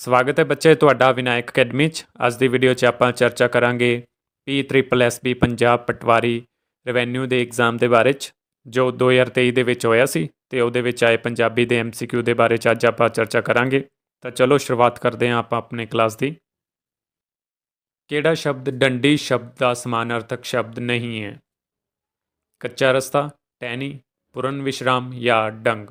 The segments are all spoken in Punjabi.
ਸਵਾਗਤ ਹੈ ਬੱਚੇ ਤੁਹਾਡਾ ਵਿਨਾਇਕ ਅਕੈਡਮੀ 'ਚ। ਅੱਜ ਦੀ ਵੀਡੀਓ 'ਚ ਆਪਾਂ ਚਰਚਾ ਕਰਾਂਗੇ P triple S B Punjab patwari revenue ਦੇ ਐਗਜ਼ਾਮ ਦੇ ਬਾਰੇ 'ਚ, ਜੋ 2023 ਦੇ ਵਿੱਚ ਹੋਇਆ ਸੀ ਤੇ ਉਹਦੇ ਵਿੱਚ ਆਏ ਪੰਜਾਬੀ ਦੇ ਐਮਸੀਕਿਊ ਦੇ ਬਾਰੇ 'ਚ ਅੱਜ ਆਪਾਂ ਚਰਚਾ ਕਰਾਂਗੇ। ਤਾਂ ਚਲੋ ਸ਼ੁਰੂਆਤ ਕਰਦੇ ਹਾਂ ਆਪਾਂ ਆਪਣੇ ਕਲਾਸ ਦੀ। ਕਿਹੜਾ ਸ਼ਬਦ ਡੰਡੀ ਸ਼ਬਦ ਦਾ ਸਮਾਨਾਰਥਕ ਸ਼ਬਦ ਨਹੀਂ ਹੈ? ਕੱਚਾ ਰਸਤਾ ਟੈਨੀ ਪੁਰਨ ਵਿਸ਼ਰਾਮ ਜਾਂ ਡੰਗ।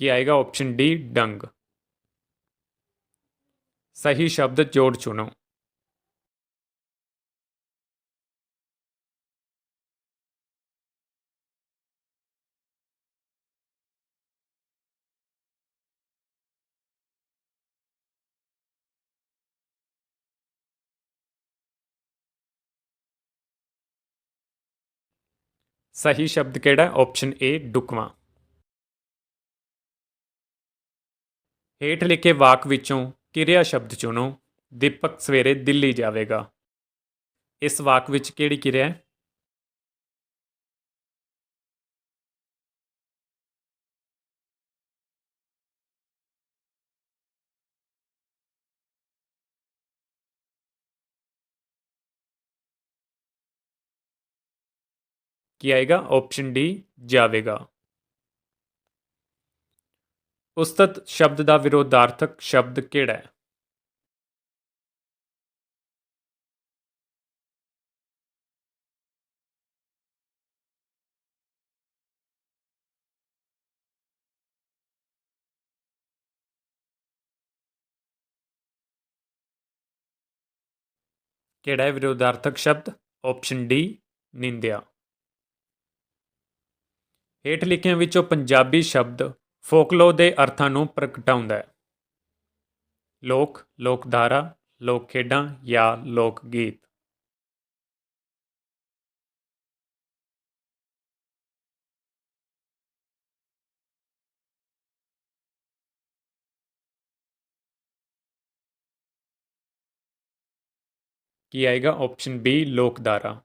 ਕੀ ਆਏਗਾ ਆਪਸ਼ਨ ਡੀ ਡੰਗ। ਸਹੀ ਸ਼ਬਦ ਜੋੜ ਚੁਣੋ। ਸਹੀ ਸ਼ਬਦ ਕਿਹੜਾ? ਹੈ ਆਪਸ਼ਨ ਏ ਡੁਕਵਾਂ। ਹੇਠ ਲਿਖੇ ਵਾਕ ਵਿੱਚੋਂ ਕਿਰਿਆ ਸ਼ਬਦ ਚੁਣੋ। ਦੀਪਕ ਸਵੇਰੇ ਦਿੱਲੀ ਜਾਵੇਗਾ। ਇਸ ਵਾਕ ਵਿੱਚ ਕਿਹੜੀ ਕਿਰਿਆ ਹੈ? ਕੀ ਆਏਗਾ? ਆਪਸ਼ਨ ਡੀ ਜਾਵੇਗਾ। ਉਸਤਤ ਸ਼ਬਦ ਦਾ ਵਿਰੋਧਾਰਥਕ ਸ਼ਬਦ ਕਿਹੜਾ ਹੈ? ਕਿਹੜਾ ਹੈ ਵਿਰੋਧਾਰਥਕ ਸ਼ਬਦ? ਆਪਸ਼ਨ ਡੀ, ਨਿੰਦਿਆ। ਹੇਠ ਲਿਖਿਆਂ ਵਿੱਚੋਂ ਪੰਜਾਬੀ ਸ਼ਬਦ ਫੋਕਲੋ ਦੇ ਅਰਥਾਂ ਨੂੰ ਪ੍ਰਗਟਾਉਂਦਾ ਹੈ। ਲੋਕ, ਲੋਕਧਾਰਾ, ਲੋਕ ਖੇਡਾਂ ਜਾਂ ਲੋਕ ਗੀਤ। ਕੀ ਆਏਗਾ? ਆਪਸ਼ਨ ਬੀ ਲੋਕਧਾਰਾ।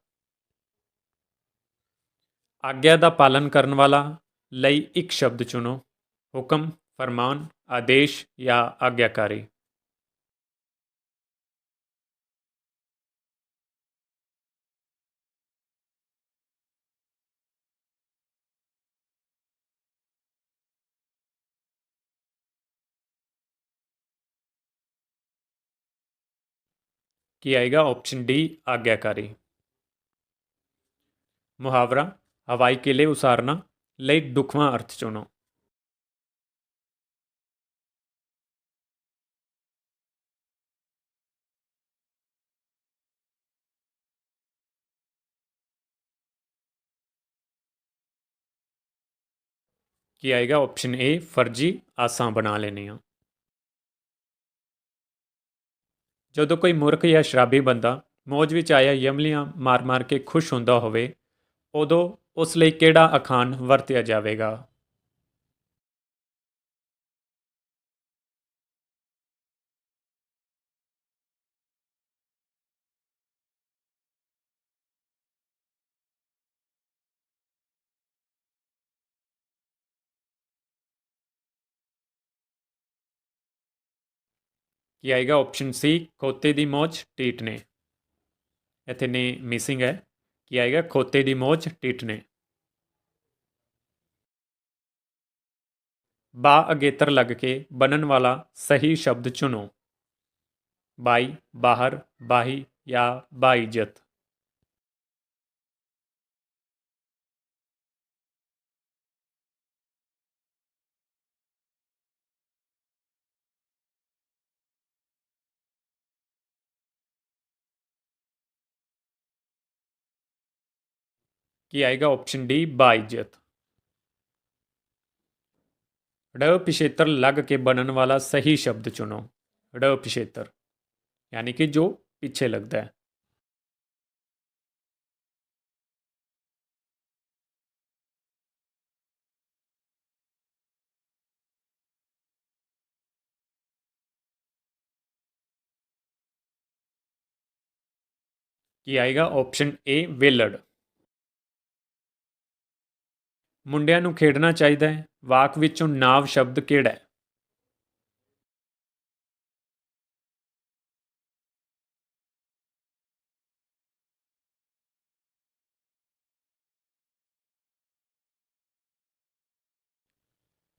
ਆਗਿਆ ਦਾ ਪਾਲਨ ਕਰਨ ਵਾਲਾ ਲਈ ਇੱਕ ਸ਼ਬਦ ਚੁਣੋ। ਹੁਕਮ, ਫਰਮਾਨ, ਆਦੇਸ਼ ਜਾਂ ਆਗਿਆਕਾਰੀ। ਕੀ ਆਏਗਾ? ਆਪਸ਼ਨ ਡੀ ਆਗਿਆਕਾਰੀ। ਮੁਹਾਵਰਾ, ਹਵਾਈ ਕਿਲੇ ਉਸਾਰਨਾ ਲਈ ਢੁਕਵਾਂ ਅਰਥ ਚੁਣੋ। ਕੀ ਆਏਗਾ? ਆਪਸ਼ਨ ਏ ਫਰਜੀ ਆਸਾਂ ਬਣਾ ਲੈਣੀਆਂ ਜਦੋਂ ਕੋਈ ਮੂਰਖ ਜਾਂ ਸ਼ਰਾਬੀ ਬੰਦਾ ਮੌਜ ਵਿੱਚ ਆਇਆ, ਯਮਲੀਆਂ ਮਾਰ-ਮਾਰ ਕੇ ਖੁਸ਼ ਹੁੰਦਾ ਹੋਵੇ, ਉਦੋਂ ਉਸ ਲਈ ਕਿਹੜਾ ਅਖਾਣ ਵਰਤਿਆ ਜਾਵੇਗਾ? ਕੀ ਆਏਗਾ ਆਪਸ਼ਨ ਸੀ ਖੋਤੇ ਦੀ ਮੌਜ ਟੀਟ ਨੇ ਇੱਥੇ ਨੇ ਮਿਸਿੰਗ ਹੈ, ਕੀ ਆਏਗਾ, ਖੋਤੇ ਦੀ ਮੌਜ ਟੀਟ ਨੇ ਬਾ ਅਗੇਤਰ ਲੱਗ ਕੇ ਬਣਨ ਵਾਲਾ ਸਹੀ ਸ਼ਬਦ ਚੁਣੋ। ਬਾਈ, ਬਾਹਰ, ਬਾਹੀ ਜਾਂ ਬਾਈਜਤ ਕੀ ਆਏਗਾ ਆਪਸ਼ਨ ਡੀ ਬਾਈਜਤ ੜ ਪਿਛੇਤਰ ਲੱਗ ਕੇ ਬਣਨ ਵਾਲਾ ਸਹੀ ਸ਼ਬਦ ਚੁਣੋ ੜ ਪਿਛੇਤਰ ਯਾਨੀ ਕਿ ਜੋ ਪਿੱਛੇ ਲੱਗਦਾ ਹੈ ਕੀ ਆਏਗਾ ਆਪਸ਼ਨ ਏ ਵੇਲੜ ਮੁੰਡਿਆਂ ਨੂੰ ਖੇਡਣਾ ਚਾਹੀਦਾ ਹੈ। ਵਾਕ ਵਿੱਚੋਂ ਨਾਵ ਸ਼ਬਦ ਕਿਹੜਾ ਹੈ?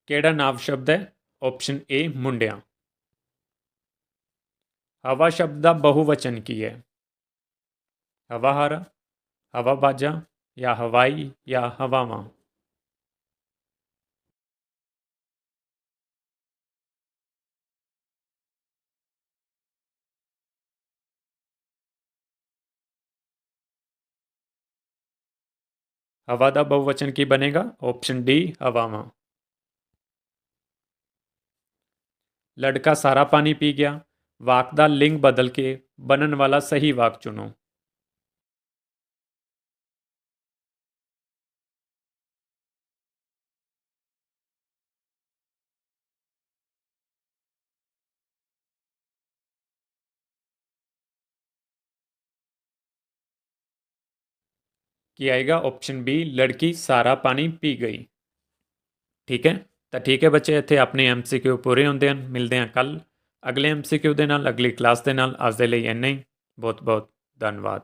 ਕਿਹੜਾ ਨਾਵ ਸ਼ਬਦ ਹੈ? ਆਪਸ਼ਨ ਏ ਮੁੰਡਿਆਂ। ਹਵਾ ਸ਼ਬਦ ਦਾ ਬਹੁਵਚਨ ਕੀ ਹੈ? ਹਵਾਹਾਰਾ ਹਵਾਬਾਜ਼ਾ ਜਾਂ ਹਵਾਈ ਜਾਂ ਹਵਾਵਾਂ। ਹਵਾ ਦਾ ਬਹੁਵਚਨ ਕੀ ਬਣੇਗਾ ਆਪਸ਼ਨ ਡੀ ਹਵਾਵਾਂ ਲੜਕਾ ਸਾਰਾ ਪਾਣੀ ਪੀ ਗਿਆ ਵਾਕ ਦਾ ਲਿੰਗ ਬਦਲ ਕੇ ਬਣਨ ਵਾਲਾ ਸਹੀ ਵਾਕ ਚੁਣੋ ਕੀ ਆਏਗਾ ਆਪਸ਼ਨ ਬੀ ਲੜਕੀ ਸਾਰਾ ਪਾਣੀ ਪੀ ਗਈ ਠੀਕ ਹੈ ਤਾਂ ਠੀਕ ਹੈ ਬੱਚੇ ਇੱਥੇ ਆਪਣੇ ਐਮਸੀਕਿਊ ਪੂਰੇ ਹੁੰਦੇ ਹਨ ਮਿਲਦੇ ਹਾਂ ਕੱਲ ਅਗਲੇ ਐਮਸੀਕਿਊ ਦੇ ਨਾਲ ਅਗਲੀ ਕਲਾਸ ਦੇ ਨਾਲ ਅੱਜ ਦੇ ਲਈ ਇੰਨਾ ਹੀ ਬਹੁਤ ਬਹੁਤ ਧੰਨਵਾਦ